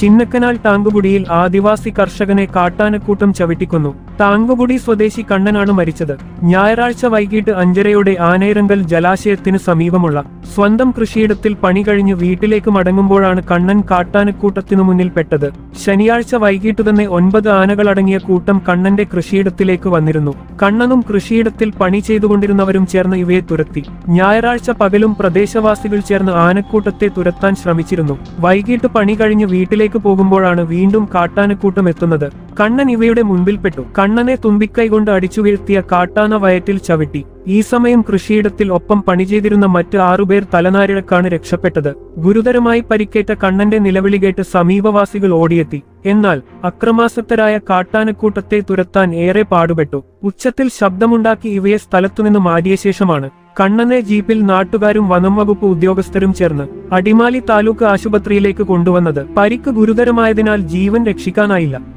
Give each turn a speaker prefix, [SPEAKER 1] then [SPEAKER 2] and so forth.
[SPEAKER 1] ചിന്നക്കനാൽ താങ്കുകുടിയിൽ ആദിവാസി കർഷകനെ കാട്ടാനക്കൂട്ടം ചവിട്ടിക്കൊന്നു. താങ്കുകുടി സ്വദേശി കണ്ണനാണ് മരിച്ചത്. ഞായറാഴ്ച വൈകിട്ട് അഞ്ചരയോടെ ആനയിറങ്കൽ ജലാശയത്തിന് സമീപമുള്ള സ്വന്തം കൃഷിയിടത്തിൽ പണി കഴിഞ്ഞ് വീട്ടിലേക്ക് മടങ്ങുമ്പോഴാണ് കണ്ണൻ കാട്ടാനക്കൂട്ടത്തിനു മുന്നിൽ പെട്ടത്. ശനിയാഴ്ച വൈകിട്ട് തന്നെ ഒൻപത് ആനകളടങ്ങിയ കൂട്ടം കണ്ണന്റെ കൃഷിയിടത്തിലേക്ക് വന്നിരുന്നു. കണ്ണനും കൃഷിയിടത്തിൽ പണി ചെയ്തുകൊണ്ടിരുന്നവരും ചേർന്ന് ഇവയെ തുരത്തി. ഞായറാഴ്ച പകലും പ്രദേശവാസികൾ ചേർന്ന് ആനക്കൂട്ടത്തെ തുരത്താൻ ശ്രമിച്ചിരുന്നു. വൈകിട്ട് പണി കഴിഞ്ഞ് വീട്ടിലേക്ക് പോകുമ്പോഴാണ് വീണ്ടും കാട്ടാനക്കൂട്ടം എത്തുന്നത്. കണ്ണൻ ഇവയുടെ മുൻപിൽപ്പെട്ടു കണ്ണനെ തുമ്പിക്കൈ കൊണ്ട് അടിച്ചു വീഴ്ത്തിയ കാട്ടാന വയറ്റിൽ ചവിട്ടി. ഈ സമയം കൃഷിയിടത്തിൽ ഒപ്പം പണി ചെയ്തിരുന്ന മറ്റ് ആറുപേർ തലനാരിഴക്കാണ് രക്ഷപ്പെട്ടത്. ഗുരുതരമായി പരിക്കേറ്റ കണ്ണന്റെ നിലവിളി കേട്ട് സമീപവാസികൾ ഓടിയെത്തി. എന്നാൽ അക്രമാസക്തരായ കാട്ടാനക്കൂട്ടത്തെ തുരത്താൻ ഏറെ പാടുപെട്ടു. ഉച്ചത്തിൽ ശബ്ദമുണ്ടാക്കി ഇവയെ സ്ഥലത്തുനിന്ന് മാറ്റിയ ശേഷമാണ് കണ്ണനെ ജീപ്പിൽ നാട്ടുകാരും വനം വകുപ്പ് ഉദ്യോഗസ്ഥരും ചേർന്ന് അടിമാലി താലൂക്ക് ആശുപത്രിയിലേക്ക് കൊണ്ടുവന്നത്. പരിക്ക് ഗുരുതരമായതിനാൽ ജീവൻ രക്ഷിക്കാനായില്ല.